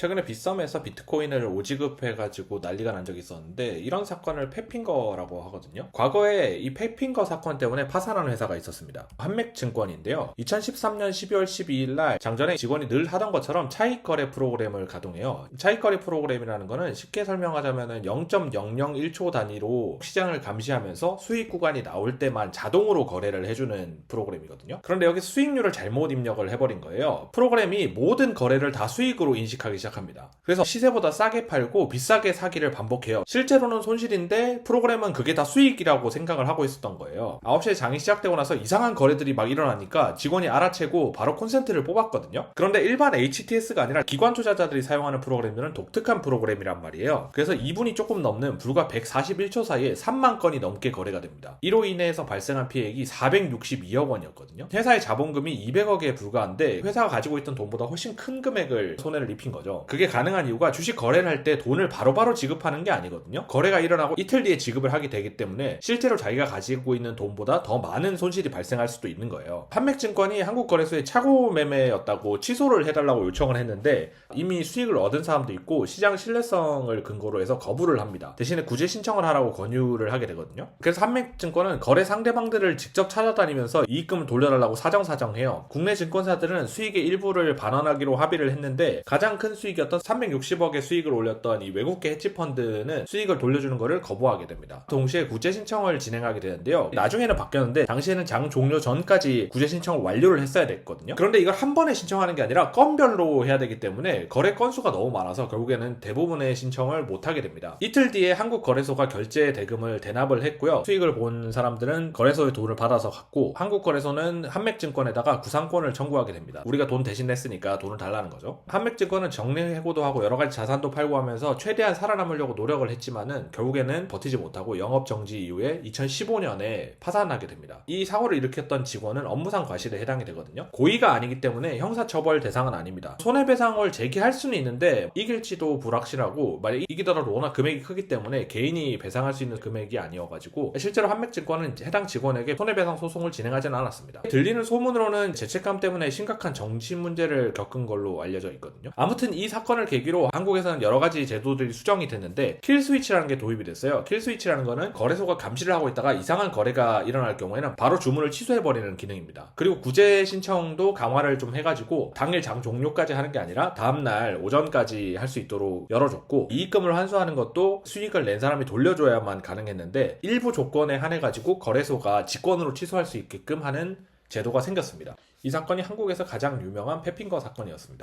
최근에 빗썸에서 비트코인을 오지급해가지고 난리가 난 적이 있었는데 이런 사건을 페핑거라고 하거든요. 과거에 이 페핑거 사건 때문에 파산한 회사가 있었습니다. 한맥증권인데요. 2013년 12월 12일 날 장전에 직원이 늘 하던 것처럼 차익 거래 프로그램을 가동해요. 차익 거래 프로그램이라는 거는 쉽게 설명하자면 0.001초 단위로 시장을 감시하면서 수익 구간이 나올 때만 자동으로 거래를 해주는 프로그램이거든요. 그런데 여기서 수익률을 잘못 입력을 해버린 거예요. 프로그램이 모든 거래를 다 수익으로 인식하기 시작 합니다. 그래서 시세보다 싸게 팔고 비싸게 사기를 반복해요. 실제로는 손실인데 프로그램은 그게 다 수익이라고 생각을 하고 있었던 거예요. 9시에 장이 시작되고 나서 이상한 거래들이 막 일어나니까 직원이 알아채고 바로 콘센트를 뽑았거든요. 그런데 일반 HTS가 아니라 기관 투자자들이 사용하는 프로그램들은 독특한 프로그램이란 말이에요. 그래서 2분이 조금 넘는 불과 141초 사이에 3만 건이 넘게 거래가 됩니다. 이로 인해서 발생한 피해액이 462억 원이었거든요. 회사의 자본금이 200억에 불과한데 회사가 가지고 있던 돈보다 훨씬 큰 금액을 손해를 입힌 거죠. 그게 가능한 이유가 주식 거래를 할 때 돈을 바로바로 지급하는 게 아니거든요. 거래가 일어나고 이틀 뒤에 지급을 하게 되기 때문에 실제로 자기가 가지고 있는 돈보다 더 많은 손실이 발생할 수도 있는 거예요. 판맥증권이 한국거래소에 차고 매매였다고 취소를 해달라고 요청을 했는데 이미 수익을 얻은 사람도 있고 시장 신뢰성을 근거로 해서 거부를 합니다. 대신에 구제 신청을 하라고 권유를 하게 되거든요. 그래서 한맥증권은 거래 상대방들을 직접 찾아다니면서 이익금을 돌려달라고 사정사정해요. 국내 증권사들은 수익의 일부를 반환하기로 합의를 했는데 가장 큰 수익이었던 360억의 수익을 올렸던 이 외국계 헤지펀드는 수익을 돌려주는 것을 거부하게 됩니다. 동시에 구제 신청을 진행하게 되는데요. 나중에는 바뀌었는데 당시에는 장 종료 전까지 구제 신청을 완료를 했어야 됐거든요. 그런데 이걸 한 번에 신청하는 게 아니라 건별로 해야 되기 때문에 거래 건수가 너무 많아서 결국에는 대부분의 신청을 못 하게 됩니다. 이틀 뒤에 한국 거래소가 결제 대금을 대납을 했고요. 수익을 본 사람들은 거래소에 돈을 받아서 갔고 한국 거래소는 한맥증권에다가 구상권을 청구하게 됩니다. 우리가 돈 대신 냈으니까 돈을 달라는 거죠. 한맥증권은 정 리해고도 하고 여러 가지 자산도 팔고 하면서 최대한 살아남으려고 노력을 했지만은 결국에는 버티지 못하고 영업 정지 이후에 2015년에 파산하게 됩니다. 이 사고를 일으켰던 직원은 업무상 과실에 해당이 되거든요. 고의가 아니기 때문에 형사처벌 대상은 아닙니다. 손해배상을 제기할 수는 있는데 이길지도 불확실하고 만약 이기더라도 워낙 금액이 크기 때문에 개인이 배상할 수 있는 금액이 아니어가지고 실제로 한맥증권은 해당 직원에게 손해배상 소송을 진행하지는 않았습니다. 들리는 소문으로는 죄책감 때문에 심각한 정신 문제를 겪은 걸로 알려져 있거든요. 아무튼 이 사건을 계기로 한국에서는 여러 가지 제도들이 수정이 됐는데 킬 스위치라는 게 도입이 됐어요. 킬 스위치라는 거는 거래소가 감시를 하고 있다가 이상한 거래가 일어날 경우에는 바로 주문을 취소해 버리는 기능입니다. 그리고 구제 신청도 강화를 좀 해가지고 당일 장 종료까지 하는 게 아니라 다음 날 오전까지 할 수 있도록 열어줬고 이익금을 환수하는 것도 수익을 낸 사람이 돌려줘야만 가능했는데 일부 조건에 한해 가지고 거래소가 직권으로 취소할 수 있게끔 하는 제도가 생겼습니다. 이 사건이 한국에서 가장 유명한 페핑거 사건이었습니다.